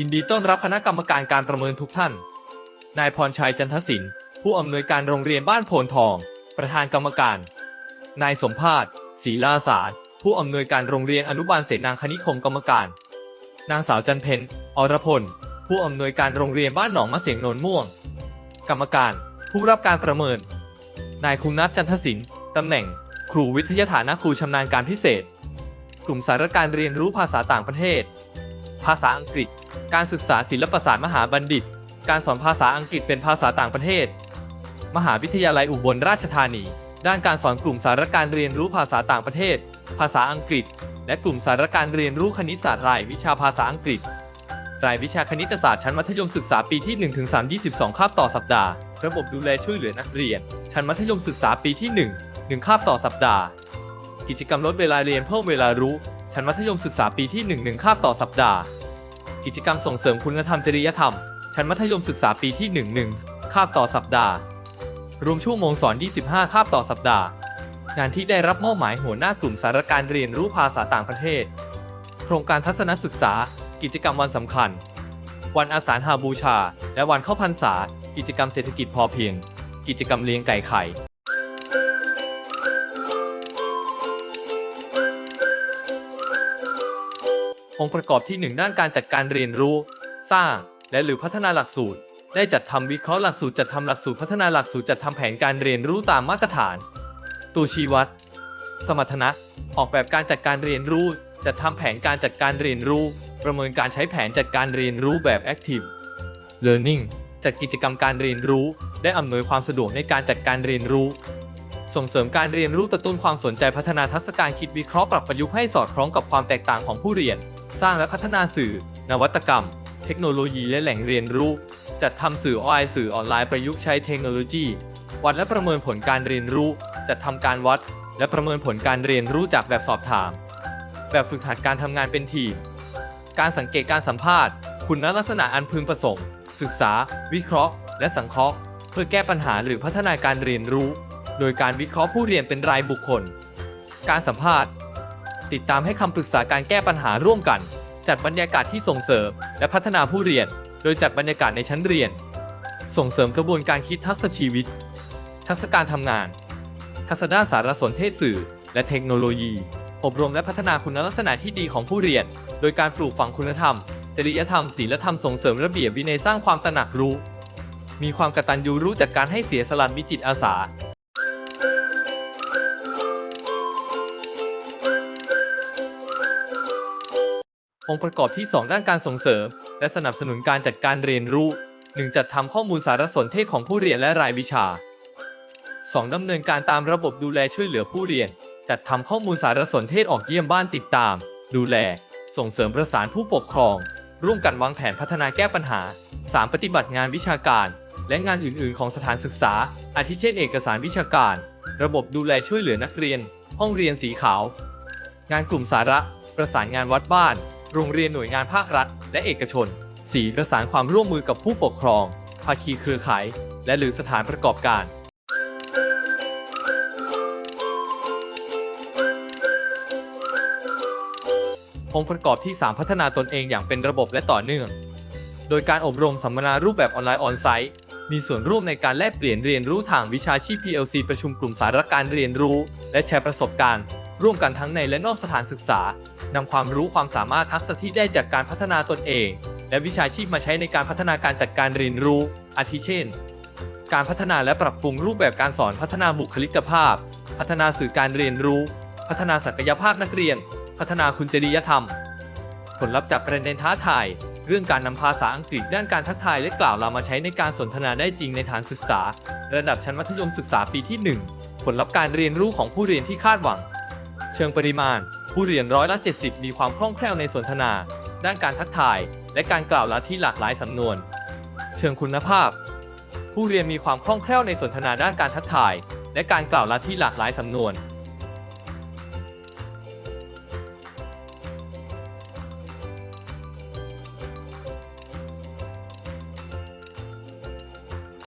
ยินดีต้อนรับคณะกรรมการการประเมินทุกท่าน นายพรชัยจันทศิลป์ผู้อำนวยการโรงเรียนบ้านโพนทอง ประธานกรรมการ นายสมภาสศรีลาศาสตร์ผู้อำนวยการโรงเรียนอนุบาลเสนางคณิคมกรรมการ นางสาวจันเพนอรพล ผู้อำนวยการโรงเรียนบ้านหนองมะเสียงโนนม่วง กรรมการ ผู้รับการประเมิน นายคุณนัทจันทศิลป์ตำแหน่ง ครูวิทยาฐานะครูชำนาญการพิเศษ กลุ่มสารการเรียนรู้ภาษาต่างประเทศ ภาษาอังกฤษ การศึกษาศิลปศาสตร์มหาบัณฑิต การสอนภาษาอังกฤษเป็นภาษาต่างประเทศ มหาวิทยาลัยอุบลราชธานี ด้านการสอนกลุ่มสารการเรียนรู้ภาษาต่างประเทศ ภาษาอังกฤษ และกลุ่มสารการเรียนรู้คณิตศาสตร์รายวิชาภาษาอังกฤษรายวิชาคณิตศาสตร์ชั้นมัธยมศึกษาปีที่ 1-3 22 คาบต่อสัปดาห์ ระบบดูแลช่วยเหลือนักเรียน ชั้นมัธยมศึกษาปีที่ 1 1 คาบต่อสัปดาห์ กิจกรรมลดเวลาเรียนเพิ่มเวลารู้ ชั้นมัธยมศึกษาปีที่ 1 1 คาบต่อสัปดาห์ กิจกรรมส่งเสริมคุณธรรมจริยธรรม ชั้นมัธยมศึกษาปีที่ 1 1 คาบต่อสัปดาห์ รวมชั่วโมงสอน 25 คาบต่อสัปดาห์ งานที่ได้รับมอบหมายหัวหน้ากลุ่มสารการเรียนรู้ภาษาต่างประเทศ โครงการทัศนศึกษา กิจกรรมวันสำคัญ วันอาสาฬหาบูชา และวันเข้าพรรษา กิจกรรมเศรษฐกิจพอเพียง กิจกรรมเลี้ยงไก่ไข่ องค์ประกอบที่1ด้านการจัดการเรียนรู้ สร้าง และหรือพัฒนาหลักสูตร ได้จัดทำวิเคราะห์หลักสูตรจัดทำหลักสูตรพัฒนาหลักสูตรจัดทำแผนการเรียนรู้ตามมาตรฐาน ตัวชี้วัด สมรรถนะ ออกแบบการจัดการเรียนรู้จัดทำแผนการจัดการเรียนรู้ ประเมินการใช้แผนจัดการเรียนรู้แบบ Active Learning จัดกิจกรรมการเรียนรู้ ได้อำนวยความสะดวกในการจัดการเรียนรู้ ส่งเสริมการเรียนรู้กระตุ้นความสนใจพัฒนาทักษะการคิดวิเคราะห์ปรับประยุกต์ให้สอดคล้องกับความแตกต่างของผู้เรียน สร้างและพัฒนาสื่อ นวัตกรรม เทคโนโลยีและแหล่งเรียนรู้ จัดทำสื่อออนไลน์สื่อออนไลน์ประยุกต์ใช้เทคโนโลยี วัดและประเมินผลการเรียนรู้ จัดทำการวัด และประเมินผลการเรียนรู้จากแบบสอบถาม แบบฝึกหัดการทำงานเป็นทีม การสังเกตการสัมภาษณ์ คุณลักษณะอันพึงประสงค์ ศึกษา วิเคราะห์ และสังเคราะห์ เพื่อแก้ปัญหาหรือพัฒนาการเรียนรู้ โดยการวิเคราะห์ผู้เรียนเป็นรายบุคคล การสัมภาษณ์ ติดตามให้คำปรึกษาการแก้ปัญหาร่วมกัน จัดบรรยากาศที่ส่งเสริม และพัฒนาผู้เรียน โดยจัดบรรยากาศในชั้นเรียน ส่งเสริมกระบวนการคิดทักษะชีวิต ทักษะการทำงาน ทักษะด้านสารสนเทศสื่อ และเทคโนโลยี อบรมและพัฒนาคุณลักษณะที่ดีของผู้เรียน โดยการปลูกฝังคุณธรรม จริยธรรม ศีลธรรม ส่งเสริมระเบียบวินัยสร้างความตระหนักรู้ มีความกตัญญูรู้จากการให้เสียสละมีจิตอาสา องค์ประกอบที่ 2 ด้านการส่งเสริม และสนับสนุนการจัดการเรียนรู้ 1. จัดทำข้อมูลสารสนเทศของผู้เรียนและรายวิชา 2. ดำเนินการตามระบบดูแลช่วยเหลือผู้เรียน จัดทำข้อมูลสารสนเทศออกเยี่ยมบ้านติดตาม ดูแล ส่งเสริมประสานผู้ปกครอง ร่วมกันวางแผนพัฒนาแก้ปัญหา 3. ปฏิบัติงานวิชาการ และงานอื่น ๆ ของสถานศึกษา อาทิเช่นเอกสารวิชาการ ระบบดูแลช่วยเหลือนักเรียน ห้องเรียนสีขาว งานกลุ่มสาระ ประสานงานวัดบ้าน โรงเรียนหน่วยงานภาครัฐ และเอกชน 4. ประสานความร่วมมือกับผู้ปกครอง ภาคีเครือข่าย และหรือสถานประกอบการ องค์ประกอบที่ 3 พัฒนาตนเองอย่างเป็นระบบและต่อเนื่อง โดยการอบรมสัมมนารูปแบบออนไลน์ออนไซต์ มีส่วนร่วมในการแลกเปลี่ยนเรียนรู้ทางวิชาชีพ PLC ประชุมกลุ่มสาระการเรียนรู้ และแชร์ประสบการณ์ ร่วมกันทั้งในและนอกสถานศึกษานำความรู้ความสามารถทักษะที่ได้จากการพัฒนาตนเอง และวิชาชีพมาใช้ในการพัฒนาการจัดการเรียนรู้ อาทิเช่น การพัฒนาและปรับปรุงรูปแบบการสอนพัฒนาบุคลิกภาพ พัฒนาสื่อการเรียนรู้ พัฒนาศักยภาพนักเรียน พัฒนาคุณจริยธรรม ผลลัพธ์จากประเด็นท้าทายเรื่องการนำภาษาอังกฤษด้านการทักทายและกล่าวลามาใช้ในการสนทนาได้จริงในฐานศึกษา ระดับชั้นมัธยมศึกษาปีที่ 1 ผลลัพธ์การเรียนรู้ของผู้เรียนที่คาดหวัง เชิงปริมาณ ผู้เรียนร้อยละ 70 มีความคล่องแคล่วในสนทนา ด้านการทักทาย และการกล่าวลาที่หลากหลายสำนวน เชิงคุณภาพ ผู้เรียนมีความคล่องแคล่วในสนทนาด้านการทักทาย และการกล่าวลาที่หลากหลายสำนวน